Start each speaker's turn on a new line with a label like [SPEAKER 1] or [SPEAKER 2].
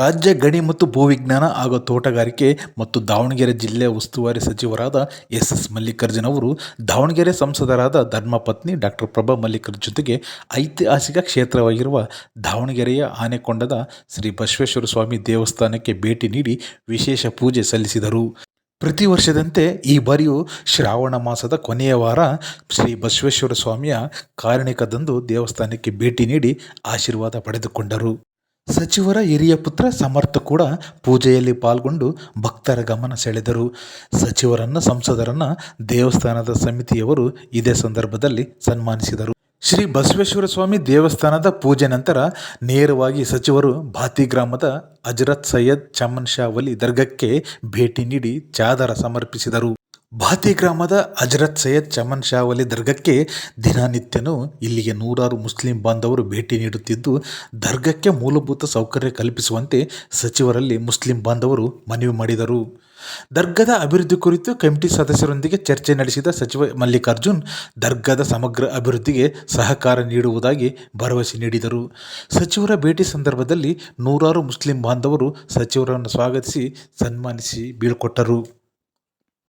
[SPEAKER 1] ರಾಜ್ಯ ಗಣಿ ಮತ್ತು ಭೂವಿಜ್ಞಾನ ಹಾಗೂ ತೋಟಗಾರಿಕೆ ಮತ್ತು ದಾವಣಗೆರೆ ಜಿಲ್ಲೆ ಉಸ್ತುವಾರಿ ಸಚಿವರಾದ ಎಸ್ ಎಸ್ ಮಲ್ಲಿಕಾರ್ಜುನ್ ಅವರು ದಾವಣಗೆರೆ ಸಂಸದರಾದ ಧರ್ಮಪತ್ನಿ ಡಾಕ್ಟರ್ ಪ್ರಭಾ ಮಲ್ಲಿಕರ್ ಜೊತೆಗೆ ಐತಿಹಾಸಿಕ ಕ್ಷೇತ್ರವಾಗಿರುವ ದಾವಣಗೆರೆಯ ಆನೆಕೊಂಡದ ಶ್ರೀ ಬಸವೇಶ್ವರ ಸ್ವಾಮಿ ದೇವಸ್ಥಾನಕ್ಕೆ ಭೇಟಿ ನೀಡಿ ವಿಶೇಷ ಪೂಜೆ ಸಲ್ಲಿಸಿದರು ಪ್ರತಿ ವರ್ಷದಂತೆ ಈ ಬಾರಿಯೂ ಶ್ರಾವಣ ಮಾಸದ ಕೊನೆಯ ವಾರ ಶ್ರೀ ಬಸವೇಶ್ವರ ಸ್ವಾಮಿಯ ಕಾರಣಿಕದಂದು ದೇವಸ್ಥಾನಕ್ಕೆ ಭೇಟಿ ನೀಡಿ ಆಶೀರ್ವಾದ ಪಡೆದುಕೊಂಡರು ಸಚಿವರ ಹಿರಿಯ ಪುತ್ರ ಸಮರ್ಥ ಕೂಡ ಪೂಜೆಯಲ್ಲಿ ಪಾಲ್ಗೊಂಡು ಭಕ್ತರ ಗಮನ ಸೆಳೆದರು ಸಚಿವರನ್ನು ಸಂಸದರನ್ನು ದೇವಸ್ಥಾನದ ಸಮಿತಿಯವರು ಇದೇ ಸಂದರ್ಭದಲ್ಲಿ ಸನ್ಮಾನಿಸಿದರು ಶ್ರೀ ಬಸವೇಶ್ವರ ಸ್ವಾಮಿ ದೇವಸ್ಥಾನದ ಪೂಜೆ ನಂತರ ನೇರವಾಗಿ ಸಚಿವರು ಭಾತಿ ಗ್ರಾಮದ ಅಜರತ್ ಸೈಯದ್ ಚಮನ್ ಶಾ ವಲಿ ದರ್ಗಕ್ಕೆ ಭೇಟಿ ನೀಡಿ ಚಾದರ ಸಮರ್ಪಿಸಿದರು ಭಾತಿ ಗ್ರಾಮದ ಅಜರತ್ ಸೈಯದ್ ಚಮನ್ ಶಾವಲಿ ದರ್ಗಕ್ಕೆ ದಿನನಿತ್ಯನೂ ಇಲ್ಲಿಗೆ ನೂರಾರು ಮುಸ್ಲಿಂ ಬಾಂಧವರು ಭೇಟಿ ನೀಡುತ್ತಿದ್ದು ದರ್ಗಕ್ಕೆ ಮೂಲಭೂತ ಸೌಕರ್ಯ ಕಲ್ಪಿಸುವಂತೆ ಸಚಿವರಲ್ಲಿ ಮುಸ್ಲಿಂ ಬಾಂಧವರು ಮನವಿ ಮಾಡಿದರು ದರ್ಗದ ಅಭಿವೃದ್ಧಿ ಕುರಿತು ಕಮಿಟಿ ಸದಸ್ಯರೊಂದಿಗೆ ಚರ್ಚೆ ನಡೆಸಿದ ಸಚಿವ ಮಲ್ಲಿಕಾರ್ಜುನ್ ದರ್ಗದ ಸಮಗ್ರ ಅಭಿವೃದ್ಧಿಗೆ ಸಹಕಾರ ನೀಡುವುದಾಗಿ ಭರವಸೆ ನೀಡಿದರು ಸಚಿವರ ಭೇಟಿ ಸಂದರ್ಭದಲ್ಲಿ ನೂರಾರು ಮುಸ್ಲಿಂ ಬಾಂಧವರು ಸಚಿವರನ್ನು ಸ್ವಾಗತಿಸಿ ಸನ್ಮಾನಿಸಿ ಬೀಳ್ಕೊಟ್ಟರು